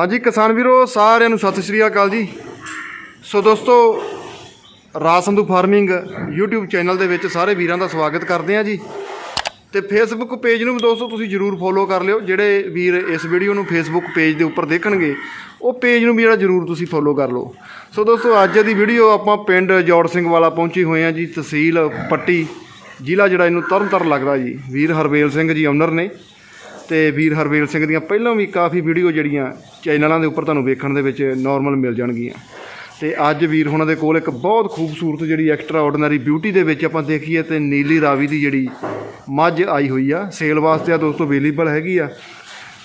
ਹਾਂਜੀ, ਕਿਸਾਨ ਵੀਰੋ, ਸਾਰਿਆਂ ਨੂੰ ਸਤਿ ਸ਼੍ਰੀ ਅਕਾਲ ਜੀ। ਸੋ ਦੋਸਤੋ Raj Sandhu farming YouTube channel ਦੇ ਵਿੱਚ ਸਾਰੇ ਵੀਰਾਂ ਦਾ ਸਵਾਗਤ ਕਰਦੇ ਹਾਂ ਜੀ। ਤੇ Facebook ਪੇਜ ਨੂੰ ਵੀ ਦੋਸਤੋ ਤੁਸੀਂ ਜਰੂਰ ਫੋਲੋ ਕਰ ਲਿਓ, ਜਿਹੜੇ ਵੀਰ ਇਸ ਵੀਡੀਓ ਨੂੰ Facebook ਪੇਜ ਦੇ ਉੱਪਰ ਦੇਖਣਗੇ, ਉਹ ਪੇਜ ਨੂੰ ਵੀ ਜਿਹੜਾ ਜਰੂਰ ਤੁਸੀਂ ਫੋਲੋ ਕਰ ਲਓ। ਸੋ ਦੋਸਤੋ, ਅੱਜ ਦੀ ਵੀਡੀਓ ਆਪਾਂ ਪਿੰਡ ਜੋੜ ਸਿੰਘ ਵਾਲਾ ਪਹੁੰਚੇ ਹੋਏ ਹਾਂ ਜੀ, ਤਹਿਸੀਲ ਪੱਟੀ, ਜ਼ਿਲ੍ਹਾ ਜਿਹੜਾ ਇਹਨੂੰ ਤਰਨਤਾਰਨ ਲੱਗਦਾ ਜੀ। ਵੀਰ ਹਰਵੇਲ ਸਿੰਘ ਜੀ ਓਨਰ ਨੇ। ਤੇ ਵੀਰ ਹਰਵੇਲ ਸਿੰਘ ਦੀਆਂ ਪਹਿਲਾਂ ਵੀ ਕਾਫੀ ਵੀਡੀਓ ਜਿਹੜੀਆਂ ਚੈਨਲਾਂ ਦੇ ਉੱਪਰ ਤੁਹਾਨੂੰ ਵੇਖਣ ਦੇ ਵਿੱਚ ਨਾਰਮਲ ਮਿਲ ਜਾਣਗੀਆਂ। ਤੇ ਅੱਜ ਵੀਰ ਹੁਣਾਂ ਦੇ ਕੋਲ ਇੱਕ ਬਹੁਤ ਖੂਬਸੂਰਤ ਜਿਹੜੀ ਐਕਸਟਰਾ ਆਰਡੀਨਰੀ ਬਿਊਟੀ ਦੇ ਵਿੱਚ ਆਪਾਂ ਦੇਖੀਏ ਤੇ ਨੀਲੀ ਰਾਵੀ ਦੀ ਜਿਹੜੀ ਮੱਝ ਆਈ ਹੋਈ ਆ, ਸੇਲ ਵਾਸਤੇ ਆ ਦੋਸਤੋ ਅਵੇਲੇਬਲ ਹੈਗੀ ਆ।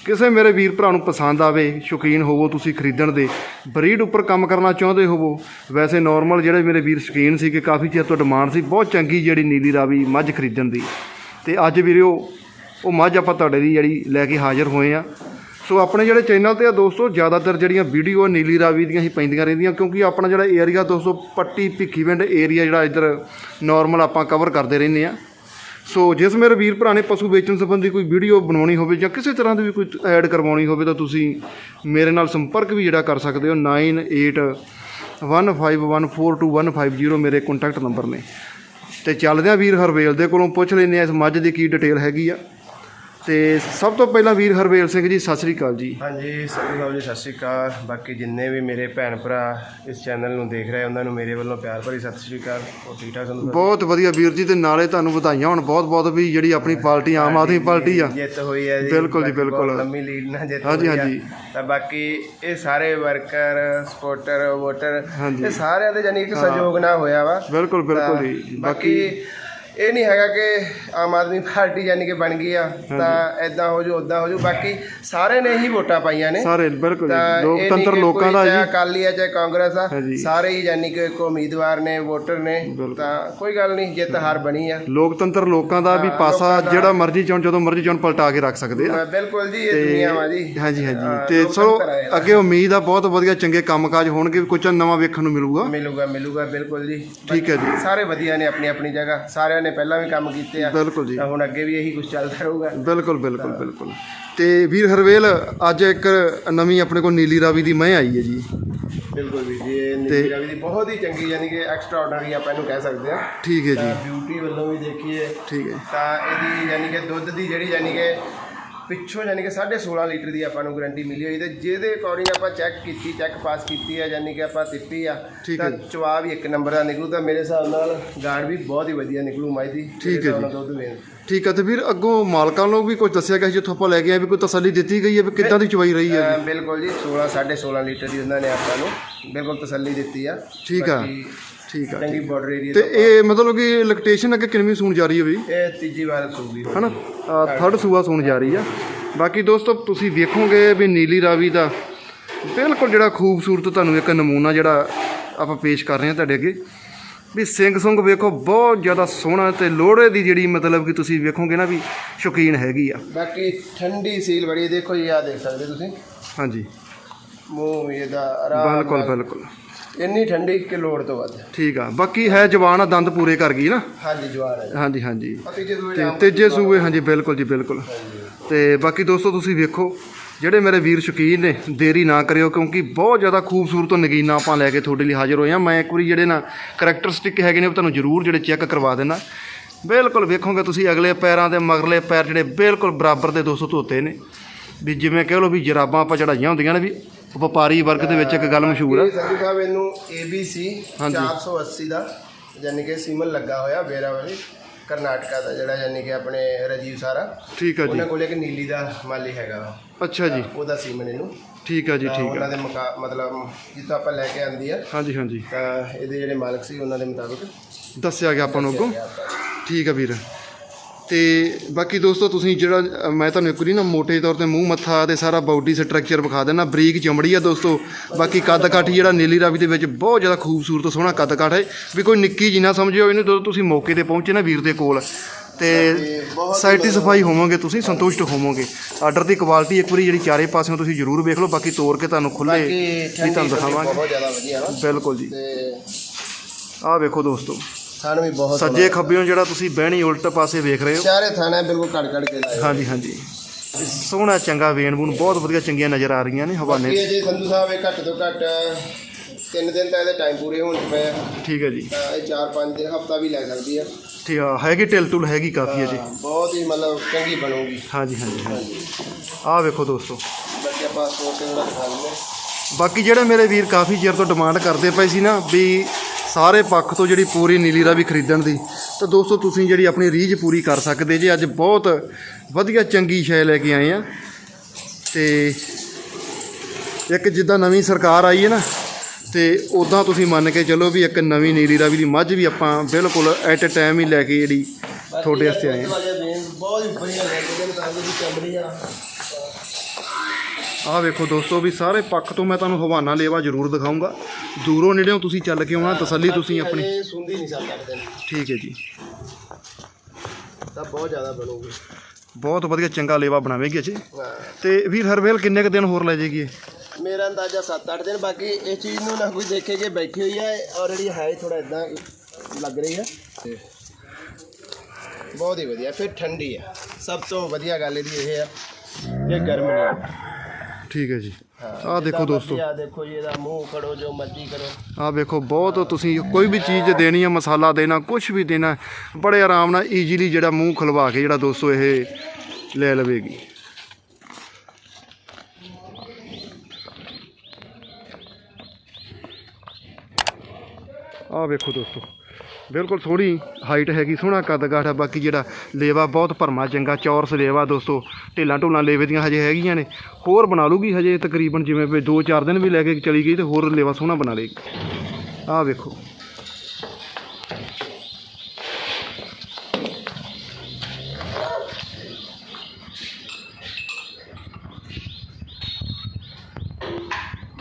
ਕਿਸੇ ਮੇਰੇ ਵੀਰ ਭਰਾ ਨੂੰ ਪਸੰਦ ਆਵੇ, ਸ਼ੌਕੀਨ ਹੋਵੋ ਤੁਸੀਂ ਖਰੀਦਣ ਦੇ ਬਰੀਡ ਉੱਪਰ ਕੰਮ ਕਰਨਾ ਚਾਹੁੰਦੇ ਹੋਵੋ, ਵੈਸੇ ਨਾਰਮਲ ਜਿਹੜੇ ਮੇਰੇ ਵੀਰ ਸ਼ੌਕੀਨ ਸੀ ਕਿ ਕਾਫੀ ਚਿਰ ਤੋਂ ਡਿਮਾਂਡ ਸੀ, ਬਹੁਤ ਚੰਗੀ ਜਿਹੜੀ ਨੀਲੀ ਰਾਵੀ ਮੱਝ ਖਰੀਦਣ ਦੀ। ਤੇ ਅੱਜ ਵੀਰੋ ਉਹ ਮੱਝ ਆਪਾਂ ਤੁਹਾਡੇ ਲਈ ਜਿਹੜੀ ਲੈ ਕੇ ਹਾਜ਼ਰ ਹੋਏ ਆ। ਸੋ ਆਪਣੇ ਜਿਹੜੇ ਚੈਨਲ ਤੇ ਆ ਦੋਸਤੋ, ਜ਼ਿਆਦਾਤਰ ਜਿਹੜੀਆਂ ਵੀਡੀਓ ਨੀਲੀ ਰਾਵੀ ਦੀਆਂ ਹੀ ਪੈਂਦੀਆਂ ਰਹਿੰਦੀਆਂ, ਕਿਉਂਕਿ ਆਪਣਾ ਜਿਹੜਾ ਏਰੀਆ ਦੋਸਤੋ, ਪੱਟੀ ਭਿੱਖੀਵਿੰਡ ਏਰੀਆ ਜਿਹੜਾ ਇੱਧਰ ਨਾਰਮਲ ਆਪਾਂ ਕਵਰ ਕਰਦੇ ਰਹਿੰਦੇ ਆ। ਸੋ ਜਿਸ ਮੇਰੇ ਵੀਰ ਭਰਾ ਨੇ ਪਸ਼ੂ ਵੇਚਣ ਸੰਬੰਧੀ ਕੋਈ ਵੀਡੀਓ ਬਣਾਉਣੀ ਹੋਵੇ ਜਾਂ ਕਿਸੇ ਤਰ੍ਹਾਂ ਦੀ ਵੀ ਕੋਈ ਐਡ ਕਰਵਾਉਣੀ ਹੋਵੇ, ਤਾਂ ਤੁਸੀਂ ਮੇਰੇ ਨਾਲ ਸੰਪਰਕ ਵੀ ਜਿਹੜਾ ਕਰ ਸਕਦੇ ਹੋ 9815142150 ਮੇਰੇ ਕੰਟੈਕਟ ਨੰਬਰ ਨੇ। ਤੇ ਚੱਲਦੇ ਆ ਵੀਰ ਹਰਵੇਲ ਦੇ ਕੋਲੋਂ ਪੁੱਛ ਲੈਂਦੇ ਆ ਇਸ ਮੱਝ ਦੀ ਕੀ ਡਿਟੇਲ ਹੈਗੀ ਆ। ਤੇ ਸਭ ਤੋਂ ਪਹਿਲਾਂ ਵੀਰ ਹਰਵੇਲ ਸਿੰਘ ਜੀ ਸਤਿ ਸ੍ਰੀ ਅਕਾਲ ਜੀ। ਹਾਂਜੀ ਸਤਿ ਸ਼੍ਰੀ ਅਕਾਲ ਜੀ ਸਤਿ ਸ਼੍ਰੀ ਅਕਾਲ। ਬਾਕੀ ਜਿੰਨੇ ਵੀ ਮੇਰੇ ਭੈਣ ਭਰਾ ਇਸ ਚੈਨਲ ਨੂੰ ਦੇਖ ਰਹੇ ਉਹਨਾਂ ਨੂੰ ਮੇਰੇ ਵੱਲੋਂ ਪਿਆਰ ਭਰੀ ਸਤਿ ਸ਼੍ਰੀ ਅਕਾਲ। ਉਹ ਠੀਕ ਠਾਕ ਬਹੁਤ ਵਧੀਆ ਵੀਰ ਜੀ ਤੇ ਨਾਲੇ ਤੁਹਾਨੂੰ ਵਧਾਈਆਂ ਹੋਣ। ਬਹੁਤ ਬਹੁਤ ਵੀ ਜਿਹੜੀ ਆਪਣੀ ਪਾਰਟੀ ਆਮ ਆਦਮੀ ਪਾਰਟੀ ਆ। ਜਿੱਤ ਹੋਈ ਹੈ ਜੀ। ਬਿਲਕੁਲ ਜੀ, ਬਿਲਕੁਲ। ਲੰਮੀ ਲੀਡ ਨਾਲ ਜਿੱਤ ਹਾਂਜੀ। ਹਾਂਜੀ। ਤਾਂ ਬਾਕੀ ਇਹ ਸਾਰੇ ਵਰਕਰ ਸਪੋਰਟਰ ਵੋਟਰ। ਇਹ ਸਾਰਿਆਂ ਦੇ ਜਾਨੀ ਕਿ ਸਹਿਯੋਗ ਨਾਲ ਹੋਇਆ ਵਾ। ਬਿਲਕੁਲ ਬਿਲਕੁਲ ਜੀ। ਬਾਕੀ ਇਹ ਨਹੀਂ ਹੈਗਾ ਕਿ ਆਮ ਆਦਮੀ ਪਾਰਟੀ ਯਾਨੀ ਕਿ ਬਣ ਗਈ ਆ ਤਾਂ ਐਦਾਂ ਹੋ ਜੂ ਉਦਾਂ ਹੋ ਜੂ ਬਾਕੀ ਸਾਰੇ ਨੇ ਹੀ ਵੋਟਾਂ ਪਾਈਆਂ ਨੇ। ਸਾਰੇ ਬਿਲਕੁਲ ਤਾਂ ਜੀ ਇਹ ਨਹੀਂ ਲੋਕਤੰਤਰ ਕਿ ਲੋਕਾਂ ਕੋਈ ਦਾ ਚਾਹੇ ਜੀ। ਅਕਾਲੀ ਆ ਚਾਹੇ ਕਾਂਗਰਸ ਆ ਹਾਂਜੀ। ਸਾਰੇ ਹੀ ਯਾਨੀ ਕਿ ਇੱਕ ਉਮੀਦਵਾਰ ਨੇ ਵੋਟਰ ਨੇ ਤਾਂ ਕੋਈ ਗੱਲ ਨਹੀਂ ਜਿੱਤ ਹਾਰ ਬਣੀ ਆ। ਲੋਕਤੰਤਰ ਲੋਕਾਂ ਦਾ ਵੀ ਪਾਸਾ ਜਿਹੜਾ ਮਰਜ਼ੀ ਚੋਣ ਜਦੋਂ ਮਰਜ਼ੀ ਚੋਣ ਪਲਟਾ ਕੇ ਰੱਖ ਸਕਦੇ ਆ। ਬਿਲਕੁਲ ਜੀ ਇਹ ਦੁਨੀਆ ਵਾ ਜੀ। ਹਾਂਜੀ ਹਾਂਜੀ। ਤੇ ਚਲੋ ਲੋਕਤੰਤਰ। ਅੱਗੇ ਉਮੀਦ ਆ ਬਹੁਤ ਵਧੀਆ ਚੰਗੇ ਕੰਮਕਾਜ ਹੋਣਗੇ ਕੁਝ ਨਵਾਂ ਵੇਖਣ ਨੂੰ ਮਿਲੂਗਾ। ਮਿਲੂਗਾ ਮਿਲੂਗਾ ਬਿਲਕੁਲ ਜੀ। ਠੀਕ ਹੈ ਜੀ। ਸਾਰੇ ਵਧੀਆ ਨੇ ਆਪਣੀ ਆਪਣੀ ਜਗ੍ਹਾ ਸਾਰਿਆਂ ਨੇ ਪਹਿਲਾਂ ਵੀ ਕੰਮ ਕੀਤੇ ਆ। ਬਿਲਕੁਲ ਜੀ। ਤਾਂ ਹੁਣ ਅੱਗੇ ਵੀ ਇਹੀ ਕੁਝ ਚੱਲਦਾ ਰਹੂਗਾ। ਬਿਲਕੁਲ ਬਿਲਕੁਲ ਬਿਲਕੁਲ। ਤੇ ਵੀਰ ਹਰਵੇਲ ਅੱਜ ਇੱਕ ਨਵੀਂ ਆਪਣੇ ਕੋਲ ਨੀਲੀ ਰਾਵੀ ਦੀ ਮੈਂ ਆਈ ਹੈ ਜੀ। ਬਿਲਕੁਲ ਵੀ ਜੀ ਇਹ ਨੀਲੀ ਰਵੀ ਦੀ ਬਹੁਤ ਹੀ ਚੰਗੀ ਯਾਨੀ ਕਿ ਐਕਸਟਰਾ ਆਰਡੀਨਰੀ ਆਪਾਂ ਇਹਨੂੰ ਕਹਿ ਸਕਦੇ ਆ ਠੀਕ ਹੈ ਜੀ। ਬਿਊਟੀ ਵੱਲੋਂ ਵੀ ਦੇਖੀਏ। ਠੀਕ ਹੈ। ਤਾਂ ਇਹਦੀ ਯਾਨੀ ਕਿ ਦੁੱਧ ਦੀ ਜਿਹੜੀ ਯਾਨੀ ਕਿ ਪਿੱਛੋਂ ਯਾਨੀ ਕਿ 16.5 ਲੀਟਰ ਦੀ ਆਪਾਂ ਨੂੰ ਗਾਰੰਟੀ ਮਿਲੀ ਹੋਈ ਤੇ ਜਿਹਦੇ ਅਕੋਰਡਿੰਗ ਆਪਾਂ ਚੈੱਕ ਕੀਤੀ ਚੈੱਕ ਪਾਸ ਕੀਤੀ ਹੈ ਯਾਨੀ ਕਿ ਆਪਾਂ ਤਿੱਪੀ ਆ ਤਾਂ ਚਵਾ ਵੀ ਇੱਕ ਨੰਬਰ ਦਾ ਨਿਕਲੂ ਤਾਂ ਮੇਰੇ ਹਿਸਾਬ ਨਾਲ ਗਾਰਡ ਵੀ ਬਹੁਤ ਹੀ ਵਧੀਆ ਨਿਕਲੂ ਮਾਈ ਦੀ ਠੀਕ ਹੈ ਜੀ। ਦੁੱਧ ਵੇਣ ਠੀਕ ਹੈ ਤੇ ਵੀਰ ਅੱਗੋਂ ਮਾਲਕਾਂ ਨੂੰ ਵੀ ਕੁਝ ਦੱਸਿਆ ਗਿਆ ਸੀ ਜਿੱਥੋਂ ਆਪਾਂ ਲੈ ਕੇ ਆਏ ਵੀ ਕੋਈ ਤਸੱਲੀ ਦਿੱਤੀ ਗਈ ਹੈ ਵੀ ਕਿੱਦਾਂ ਦੀ ਚਵਾਈ ਰਹੀ ਹੈ ਬਿਲਕੁਲ ਜੀ 16 16.5 ਲੀਟਰ ਦੀ ਉਹਨਾਂ ਨੇ ਆਪਾਂ ਨੂੰ ਬਿਲਕੁਲ ਤਸੱਲੀ ਦਿੱਤੀ ਆ। ਠੀਕ ਆ। ਠੀਕ ਆ ਚੰਗੀ ਬਾਰਡਰ ਏਰੀਆ ਤੇ ਇਹ ਮਤਲਬ ਕਿ ਇਲੈਕਟ੍ਰੀਸ਼ਨ ਅੱਗੇ ਕਿੰਨਵੀਂ ਸੂਣ ਜਾ ਰਹੀ ਹੈ ਵੀ ਇਹ ਤੀਜੀ ਵਾਰ ਸੂਗੀ ਹਨਾ? ਥਰਡ ਸੂਆ ਸੂਣ ਜਾ ਰਹੀ ਆ। ਬਾਕੀ ਦੋਸਤੋ ਤੁਸੀਂ ਵੇਖੋਗੇ ਵੀ ਨੀਲੀ ਰਾਵੀ ਦਾ ਬਿਲਕੁਲ ਜਿਹੜਾ ਖੂਬਸੂਰਤ ਤੁਹਾਨੂੰ ਇੱਕ ਨਮੂਨਾ ਜਿਹੜਾ ਆਪਾਂ ਪੇਸ਼ ਕਰ ਰਹੇ ਹਾਂ ਤੁਹਾਡੇ ਅੱਗੇ। ਵੀ ਸਿੰਘ ਸੁੰਗ ਵੇਖੋ ਬਹੁਤ ਜ਼ਿਆਦਾ ਸੋਹਣਾ ਤੇ ਲੋੜੇ ਦੀ ਜਿਹੜੀ ਮਤਲਬ ਕਿ ਤੁਸੀਂ ਵੇਖੋਗੇ ਨਾ ਵੀ ਸ਼ੌਕੀਨ ਹੈਗੀ ਆ। ਬਾਕੀ ਠੰਡੀ ਸੀਲ ਬੜੀ ਦੇਖੋ ਜੀ ਆ ਦੇਖ ਸਕਦੇ ਤੁਸੀਂ। ਹਾਂਜੀ। ਮੂੰਹ ਇਹਦਾ ਆਰਾਮ ਬਿਲਕੁਲ। ਬਿਲਕੁਲ। ਇੰਨੀ ਠੰਡੀ ਕਿ ਲੋੜ ਤੋਂ ਵੱਧ। ਠੀਕ ਆ ਬਾਕੀ ਹੈ ਜਵਾਨ ਆ ਦੰਦ ਪੂਰੇ ਕਰ ਗਈ ਨਾ। ਹਾਂਜੀ ਜਵਾਨ ਹੈ ਹਾਂਜੀ ਹਾਂਜੀ। ਤੇ ਤੀਜੇ ਸੂਏ ਹਾਂਜੀ ਬਿਲਕੁਲ ਜੀ ਬਿਲਕੁਲ। ਤੇ ਬਾਕੀ ਦੋਸਤੋ ਤੁਸੀਂ ਵੇਖੋ ਜਿਹੜੇ ਮੇਰੇ ਵੀਰ ਸ਼ੌਕੀਨ ਨੇ ਦੇਰੀ ਨਾ ਕਰਿਓ ਕਿਉਂਕਿ ਬਹੁਤ ਜ਼ਿਆਦਾ ਖੂਬਸੂਰਤ ਨਗੀਨਾ ਆਪਾਂ ਲੈ ਕੇ ਤੁਹਾਡੇ ਲਈ ਹਾਜ਼ਰ ਹੋਏ ਹਾਂ ਮੈਂ ਇੱਕ ਵਾਰੀ ਜਿਹੜੇ ਨਾ ਕਰੈਕਟਰਿਸਟਿਕ ਹੈਗੇ ਨੇ ਉਹ ਤੁਹਾਨੂੰ ਜ਼ਰੂਰ ਜਿਹੜੇ ਚੈੱਕ ਕਰਵਾ ਦੇਣਾ ਬਿਲਕੁਲ ਵੇਖੋਗੇ ਤੁਸੀਂ ਅਗਲੇ ਪੈਰਾਂ ਦੇ ਮਗਰਲੇ ਪੈਰ ਜਿਹੜੇ ਬਿਲਕੁਲ ਬਰਾਬਰ ਦੇ 200 ਧੋਤੇ ਨੇ। ਵੀ ਜਿਵੇਂ ਕਹਿ ਲਓ ਵੀ ਜਰਾਬਾਂ ਆਪਾਂ ਚੜਾਈਆਂ ਹੁੰਦੀਆਂ ਨੇ ਵੀ ਵਪਾਰੀ ਵਰਗ ਦੇ ਵਿੱਚ ਇੱਕ ਗੱਲ ਮਸ਼ਹੂਰ ਆ। ਸੰਧੂ ਸਾਹਿਬ ਇਹਨੂੰ ABC ਹਾਂਜੀ। 480 ਦਾ ਯਾਨੀ ਕਿ ਸੀਮਨ ਲੱਗਾ ਹੋਇਆ ਬੇਰਾ ਵਾਲੀ ਕਰਨਾਟਕਾ ਦਾ ਜਿਹੜਾ ਯਾਨੀ ਕਿ ਆਪਣੇ ਰਾਜੀਵ ਸਾਰਾ। ਠੀਕ ਆ ਜੀ। ਉਹਨਾਂ ਕੋਲ ਇੱਕ ਨੀਲੀ ਦਾ ਮਾਲੀ ਹੈਗਾ ਵਾ। ਅੱਛਾ ਜੀ। ਉਹਦਾ ਸੀਮਨ ਇਹਨੂੰ। ਠੀਕ ਆ ਜੀ ਤਾਂ ਠੀਕ ਉਹਨਾਂ ਆ ਦੇ ਮੁਕਾ ਮਤਲਬ ਜਿੱਥੋਂ ਆਪਾਂ ਲੈ ਕੇ ਆਂਦੀ ਆ ਹਾਂਜੀ ਹਾਂਜੀ। ਤਾਂ ਇਹਦੇ ਜਿਹੜੇ ਮਾਲਕ ਸੀ ਉਹਨਾਂ ਦੇ ਮੁਤਾਬਕ ਦੱਸਿਆ ਗਿਆ ਆਪਾਂ ਨੂੰ ਅੱਗੋਂ। ਠੀਕ ਆ ਵੀਰ। ਤੇ ਬਾਕੀ ਦੋਸਤੋ ਤੁਸੀਂ ਜਿਹੜਾ ਮੈਂ ਤੁਹਾਨੂੰ ਇੱਕ ਵਾਰੀ ਨਾ ਮੋਟੇ ਤੌਰ ਤੇ ਮੂੰਹ ਮੱਥਾ ਤੇ ਸਾਰਾ ਬਾਡੀ ਸਟਰਕਚਰ ਵਿਖਾ ਦੇਣਾ ਬਰੀਕ ਚਮੜੀ ਆ ਦੋਸਤੋ। ਬਾਕੀ ਕੱਦ ਕਾਠ ਜਿਹੜਾ ਨੀਲੀ ਰਾਵੀ ਦੇ ਵਿੱਚ ਬਹੁਤ ਜ਼ਿਆਦਾ ਖੂਬਸੂਰਤ ਸੋਹਣਾ ਕੱਦ ਕਾਠ ਹੈ। ਵੀ ਕੋਈ ਨਿੱਕੀ ਜੀ ਨਾ ਸਮਝਿਓ ਇਹਨੂੰ ਜਦੋਂ ਤੁਸੀਂ ਮੌਕੇ ਤੇ ਪਹੁੰਚੇ ਨਾ ਵੀਰ ਦੇ ਕੋਲ ਤੇ ਬਹੁਤ ਸੈਟੀਸਫਾਈ ਹੋਵੋਗੇ ਤੁਸੀਂ ਸੰਤੁਸ਼ਟ ਹੋਵੋਗੇ। ਆਰਡਰ ਦੀ ਕੁਆਲਿਟੀ ਇੱਕ ਵਾਰੀ ਜਿਹੜੀ ਚਾਰੇ ਪਾਸਿਓਂ ਤੁਸੀਂ ਜ਼ਰੂਰ ਵੇਖ ਲਓ ਬਾਕੀ ਤੋੜ ਕੇ ਤੁਹਾਨੂੰ ਖੁੱਲੇ ਵੀ ਤੁਹਾਨੂੰ ਦਿਖਾਵਾਂਗੇ। ਬਹੁਤ ਜ਼ਿਆਦਾ ਵਧੀਆ। ਨਾ ਬਿਲਕੁਲ ਜੀ। ਆਹ ਵੇਖੋ ਦੋਸਤੋ। ਥਣ ਵੀ ਬਹੁਤ ਸੱਜੇ ਖੱਬਿਓਂ ਜਿਹੜਾ ਤੁਸੀਂ ਬਹਿਣੀ ਉਲਟ ਪਾਸੇ ਵੇਖ ਰਹੇ ਹੋ। ਚਾਰੇ ਥਾਣਾ ਬਿਲਕੁਲ ਕੜ ਕੜ ਕੇ ਲਾਏ ਹਾਂਜੀ ਹਾਂਜੀ। ਸੋਹਣਾ ਚੰਗਾ ਵੇਣ ਬੂਣ ਬਹੁਤ ਵਧੀਆ ਚੰਗੀਆਂ ਨਜ਼ਰ ਆ ਰਹੀਆਂ ਨੇ ਹਵਾਨੇ ਇਹ ਜੇ ਸੰਧੂ ਸਾਹਿਬ ਇਹ ਘੱਟ ਤੋਂ ਘੱਟ ਤਿੰਨ ਦਿਨ ਤਾਂ ਇਹਦੇ ਟਾਈਮ ਪੂਰੇ ਹੋਣ 'ਚ ਪਏ ਆ। ਠੀਕ ਹੈ ਜੀ। ਤਾਂ ਇਹ 4-5 ਦਿਨ ਹਫਤਾ ਵੀ ਲੈ ਸਕਦੀ ਆ। ਠੀਕ ਆ ਹੈਗੀ ਢਿਲ ਟੁਲ ਹੈਗੀ ਕਾਫੀ ਹੈ ਜੀ। ਹਾਂ, ਬਹੁਤ ਹੀ ਮਤਲਬ ਚੰਗੀ ਬਣੂਗੀ। ਹਾਂਜੀ ਹਾਂਜੀ ਹਾਂਜੀ। ਆਹ ਵੇਖੋ ਦੋਸਤੋ। ਆਪਾਂ ਸਪੋਰਟ ਤੇ ਜਿਹੜਾ ਦਿਖਾ ਦਿੰਦੇ ਹਾਂ। ਬਾਕੀ ਜਿਹੜੇ ਮੇਰੇ ਵੀਰ ਕਾਫੀ ਚਿਰ ਤੋਂ ਡਿਮਾਂਡ ਕਰਦੇ ਪਏ ਸੀ ਨਾ ਵੀ ਸਾਰੇ ਪੱਖ ਤੋਂ ਜਿਹੜੀ ਪੂਰੀ ਨੀਲੀ ਦਾ ਵੀ ਖਰੀਦਣ ਦੀ ਤਾਂ ਦੋਸਤੋ ਤੁਸੀਂ ਜਿਹੜੀ ਆਪਣੀ ਰੀਝ ਪੂਰੀ ਕਰ ਸਕਦੇ ਜੇ ਅੱਜ ਬਹੁਤ ਵਧੀਆ ਚੰਗੀ ਸ਼ੈ ਲੈ ਕੇ ਆਏ ਆ ਤੇ ਇੱਕ ਜਿੱਦਾਂ ਨਵੀਂ ਸਰਕਾਰ ਆਈ ਹੈ ਨਾ ਤੇ ਉਦਾਂ ਤੁਸੀਂ ਮੰਨ ਕੇ ਚੱਲੋ ਵੀ ਇੱਕ ਨਵੀਂ ਨੀਲੀ ਰਾਵੀ ਦੀ ਮੱਝ ਵੀ ਆਪਾਂ ਬਿਲਕੁਲ ਐਟ ਅ ਟਾਈਮ ਹੀ ਲੈ ਕੇ ਜਿਹੜੀ ਤੁਹਾਡੇ ਵਾਸਤੇ ਆਏ ਹਾਂ ਬਹੁਤ ਹੀ ਵਧੀਆ ਲੈ ਕੇ ਤਾਂ ਦੀ ਚਮੜੀ ਆ ਆਹ ਵੇਖੋ ਦੋਸਤੋ ਵੀ ਸਾਰੇ ਪੱਖ ਤੋਂ ਮੈਂ ਤੁਹਾਨੂੰ ਹਵਾਨਾ ਲੇਵਾ ਜ਼ਰੂਰ ਦਿਖਾਊਂਗਾ ਦੂਰੋਂ ਨੇੜਿਓਂ ਤੁਸੀਂ ਚੱਲ ਕੇ ਆਉਣਾ ਤਸੱਲੀ ਤੁਸੀਂ ਆਪਣੀ। ਇਹ ਸੁੰਦੀ ਨਹੀਂ ਠੀਕ ਹੈ ਜੀ। ਤਾਂ ਬਹੁਤ ਜ਼ਿਆਦਾ ਬਣੂਗੀ। ਬਹੁਤ ਵਧੀਆ ਚੰਗਾ ਲੇਵਾ ਬਣਾਵੇਗੀ ਅਜੇ। ਹਾਂ। ਤੇ ਵੀਰ ਹਰਵੇਲ ਕਿੰਨੇ ਕੁ ਦਿਨ ਹੋਰ ਲੈ ਜਾਏਗੀ ਇਹ? ਮੇਰਾ ਅੰਦਾਜ਼ਾ 7-8 ਦਿਨ ਬਾਕੀ ਇਸ ਚੀਜ਼ ਨੂੰ ਨਾ ਕੋਈ ਦੇਖੇ ਕਿ ਬੈਠੀ ਹੋਈ ਹੈ ਆਲਰੇਡੀ ਹੈ ਥੋੜਾ ਇਦਾਂ ਲੱਗ ਰਹੀ ਹੈ। ਤੇ ਬਹੁਤ ਹੀ ਵਧੀਆ ਫਿਰ ਠੰਡੀ ਹੈ। ਸਭ ਤੋਂ ਵਧੀਆ ਗੱਲ ਇਹਦੀ ਇਹ ਆ ਇਹ ਗਰਮ ਨਹੀਂ ਹੈ। ਠੀਕ ਹੈ ਜੀ। ਹਾਂ, ਆਹ ਦੇਖੋ ਦੋਸਤੋ। ਆਹ ਦੇਖੋ ਜੀ ਇਹਦਾ ਮੂੰਹ ਖੜੋ ਜੋ ਮਰਜ਼ੀ ਕਰੋ। ਆਹ ਵੇਖੋ ਬਹੁਤ ਤੁਸੀਂ ਕੋਈ ਵੀ ਚੀਜ਼ ਦੇਣੀ ਆ ਮਸਾਲਾ ਦੇਣਾ ਕੁਝ ਵੀ ਦੇਣਾ ਬੜੇ ਆਰਾਮ ਨਾਲ ਈਜ਼ੀਲੀ ਜਿਹੜਾ ਮੂੰਹ ਖਲਵਾ ਕੇ ਜਿਹੜਾ ਦੋਸਤੋ ਇਹ ਲੈ ਲਵੇਗੀ। ਆਹ ਵੇਖੋ ਦੋਸਤੋ। ਬਿਲਕੁਲ ਥੋੜੀ ਹਾਈਟ ਹੈਗੀ, ਸੋਹਣਾ ਕੱਦ ਗਾਠ ਆ, ਬਾਕੀ ਜਿਹੜਾ ਲੇਵਾ ਬਹੁਤ ਭਰਮਾ, ਚੰਗਾ ਚੌਰਸ ਲੇਵਾ ਦੋਸਤੋ, ਢਿੱਲਾਂ ਢੋਲਾਂ ਲੇਵੇ ਦੀਆਂ ਹਜੇ ਹੈਗੀਆਂ ਨੇ। ਹੋਰ ਬਣਾ ਲੂਗੀ ਹਜੇ ਤਕਰੀਬਨ ਜਿਵੇਂ ਵੀ 2-4 ਦਿਨ ਵੀ ਲੈ ਕੇ ਚਲੀ ਗਈ ਤੇ ਹੋਰ ਲੇਵਾ ਸੋਹਣਾ ਬਣਾ ਲੇਗੀ ਆਹ ਵੇਖੋ।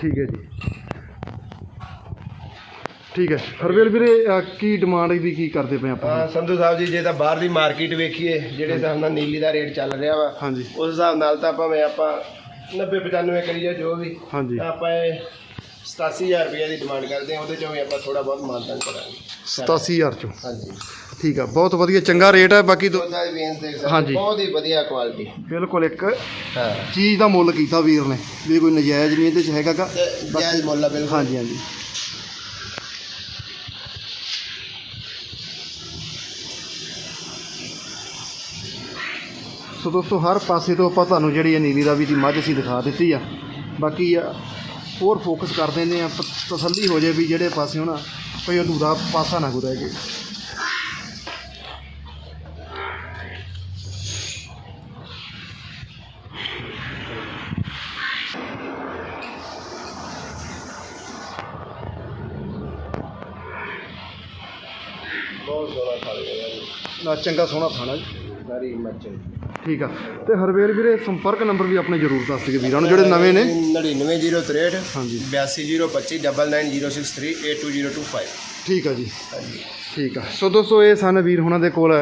ਠੀਕ ਹੈ ਜੀ। ਠੀਕ ਹੈ। ਹਰਵੇਲ ਵੀਰੇ ਅਹ ਕੀ ਡਿਮਾਂਡ ਦੀ ਕੀ ਕਰਦੇ ਪਏ ਆਪਾਂ? ਹਾਂ ਸੰਧੂ ਸਾਹਿਬ ਜੀ ਜੇ ਤਾਂ ਬਾਹਰ ਦੀ ਮਾਰਕੀਟ ਵੇਖੀਏ ਜਿਹੜੇ ਹਿਸਾਬ ਨਾਲ ਨੀਲੀ ਦਾ ਰੇਟ ਚੱਲ ਰਿਹਾ ਵਾ ਹਾਂਜੀ। ਉਸ ਹਿਸਾਬ ਨਾਲ ਤਾਂ ਭਾਵੇਂ ਆਪਾਂ 90 95 ਕਰੀਏ ਜੋ ਵੀ ਹਾਂਜੀ। ਤਾਂ ਆਪਾਂ ਇਹ 87000 ਰੁਪਏ ਦੀ ਡਿਮਾਂਡ ਕਰਦੇ ਹਾਂ ਉਹਦੇ ਚੋਂ ਵੀ ਆਪਾਂ ਥੋੜਾ ਬਹੁਤ ਮਾਨਤਾਨ ਕਰਾਂਗੇ। 87000 ਚੋਂ? ਹਾਂਜੀ। ਠੀਕ ਆ ਬਹੁਤ ਵਧੀਆ ਚੰਗਾ ਰੇਟ ਹੈ ਬਾਕੀ ਦੋ- ਉਹਦਾ ਵੇਂਸ ਦੇਖ ਸਕਦੇ ਹਾਂਜੀ। ਬਹੁਤ ਹੀ ਵਧੀਆ ਕੁਆਲਿਟੀ ਬਿਲਕੁਲ ਇੱਕ ਹਾਂ। ਚੀਜ਼ ਦਾ ਮੁੱਲ ਕੀਤਾ ਵੀਰ ਨੇ ਵੀ ਕੋਈ ਨਜਾਇਜ਼ ਨਹੀਂ ਇਹਦੇ ਚ ਹੈਗਾਗਾ ਤੇ ਜਾਇਜ਼ ਮੁੱਲ ਆ ਬਿਲਕੁਲ। ਹਾਂਜੀ ਹਾਂਜੀ। ਸੋ ਦੋਸਤੋ ਹਰ ਪਾਸੇ ਤੋਂ ਆਪਾਂ ਤੁਹਾਨੂੰ ਜਿਹੜੀ ਇਹ ਨੀਲੀ ਰਾਵੀ ਦੀ ਮੱਝ ਅਸੀਂ ਦਿਖਾ ਦਿੱਤੀ ਆ। ਬਾਕੀ ਆ ਹੋਰ ਫੋਕਸ ਕਰ ਦਿੰਦੇ ਆ ਤਸੱਲੀ ਹੋ ਜਾਏ ਵੀ ਜਿਹੜੇ ਪਾਸੇ ਹੋਣਾ ਕੋਈ ਅਧੂਰਾ ਪਾਸਾ ਨਾ ਰਹਿ ਜੇ। ਬਹੁਤ ਚੰਗਾ ਸੋਹਣਾ ਖਾਣਾ ਜੀ। ਸਾਰੀ ਮੱਛੀ ਠੀਕ ਆ। ਤੇ ਹਰਵੇਲ ਵੀਰੇ ਸੰਪਰਕ ਨੰਬਰ ਵੀ ਆਪਣੇ ਜ਼ਰੂਰ ਦੱਸ ਦਿਓ ਵੀਰਾਂ ਨੂੰ ਜਿਹੜੇ ਨਵੇਂ ਨੇ। 99063 ਹਾਂਜੀ। 82025 99063 82025 ਠੀਕ ਆ ਜੀ। ਹਾਂਜੀ। ਠੀਕ ਆ। ਸੋ ਦੋਸਤੋ ਇਹ ਸਨ ਵੀਰ ਹੁਣਾਂ ਦੇ ਕੋਲ।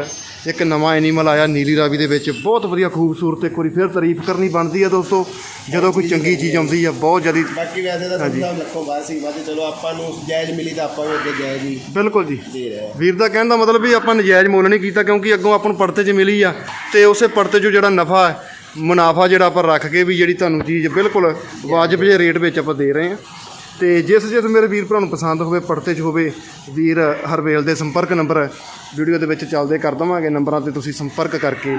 ਇੱਕ ਨਵਾਂ ਐਨੀਮਲ ਆਇਆ ਨੀਲੀ ਰਾਵੀ ਦੇ ਵਿੱਚ। ਬਹੁਤ ਵਧੀਆ ਖੂਬਸੂਰਤ ਇੱਕ ਵਾਰੀ ਫਿਰ ਤਾਰੀਫ ਕਰਨੀ ਬਣਦੀ ਆ ਦੋਸਤੋ। ਜਦੋਂ ਕੋਈ ਚੰਗੀ ਚੀਜ਼ ਆਉਂਦੀ ਆ ਬਹੁਤ ਜ਼ਿਆਦਾ ਬਾਕੀ ਵੈਸੇ ਤਾਂ ਸਾਹਿਬ ਲੱਖੋਂ ਬਾਅਦ ਸੀ ਬਾਅਦ ਚਲੋ ਆਪਾਂ ਨੂੰ ਜਾਇਜ਼ ਮਿਲੀ ਤਾਂ ਆਪਾਂ ਵੀ ਅੱਗੇ ਜਾਇਜ਼ ਹੀ ਬਿਲਕੁਲ ਜੀ। ਦੇ ਰਹੇ ਹਾਂ ਵੀਰ ਦਾ ਕਹਿਣ ਦਾ ਮਤਲਬ ਵੀ ਆਪਾਂ ਨਜਾਇਜ਼ ਮੁੱਲ ਨਹੀਂ ਕੀਤਾ ਕਿਉਂਕਿ ਅੱਗੋਂ ਆਪਾਂ ਨੂੰ ਪੜਤੇ 'ਚ ਮਿਲੀ ਆ। ਤੇ ਉਸੇ ਪੜਤੇ 'ਚੋਂ ਜਿਹੜਾ ਨਫਾ ਹੈ ਮੁਨਾਫਾ ਜਿਹੜਾ ਆਪਾਂ ਰੱਖ ਕੇ ਵੀ ਜਿਹੜੀ ਤੁਹਾਨੂੰ ਚੀਜ਼ ਬਿਲਕੁਲ ਵਾਜਬ ਜਿਹੇ ਰੇਟ ਵਿੱਚ ਆਪਾਂ ਦੇ ਰਹੇ ਹਾਂ ਤੇ ਜਿਸ ਜਿਸ ਮੇਰੇ ਵੀਰ ਭਰਾ ਨੂੰ ਪਸੰਦ ਹੋਵੇ ਪੜਤੇ 'ਚ ਹੋਵੇ ਵੀਰ ਹਰਵੇਲ ਦੇ ਸੰਪਰਕ ਨੰਬਰ ਵੀਡੀਓ ਦੇ ਵਿੱਚ ਚੱਲਦੇ ਕਰ ਦਵਾਂਗੇ ਨੰਬਰਾਂ ਤੇ ਤੁਸੀਂ ਸੰਪਰਕ ਕਰਕੇ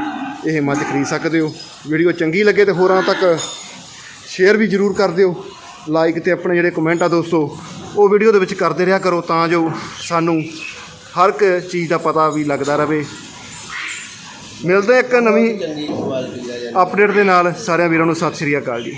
ਇਹ ਮੱਝ ਖਰੀਦ ਸਕਦੇ ਹੋ। ਵੀਡੀਓ ਚੰਗੀ ਲੱਗੇ ਤੇ ਹੋਰਾਂ ਤੱਕ ਸ਼ੇਅਰ ਵੀ ਜਰੂਰ ਕਰ ਦਿਓ। ਲਾਈਕ ਤੇ ਆਪਣੇ ਜਿਹੜੇ ਕਮੈਂਟ ਆ ਦੋਸਤੋ ਉਹ ਵੀਡੀਓ ਦੇ ਵਿੱਚ ਕਰਦੇ ਰਿਹਾ ਕਰੋ ਤਾਂ ਜੋ ਸਾਨੂੰ ਹਰ ਇੱਕ ਚੀਜ਼ ਦਾ ਪਤਾ ਵੀ ਲੱਗਦਾ ਰਵੇ ਮਿਲਦੇ ਇੱਕ ਨਵੀਂ ਅਪਡੇਟ ਦੇ ਨਾਲ ਸਾਰਿਆਂ ਵੀਰਾਂ ਨੂੰ ਸਤਿ ਸ਼੍ਰੀ ਅਕਾਲ ਜੀ।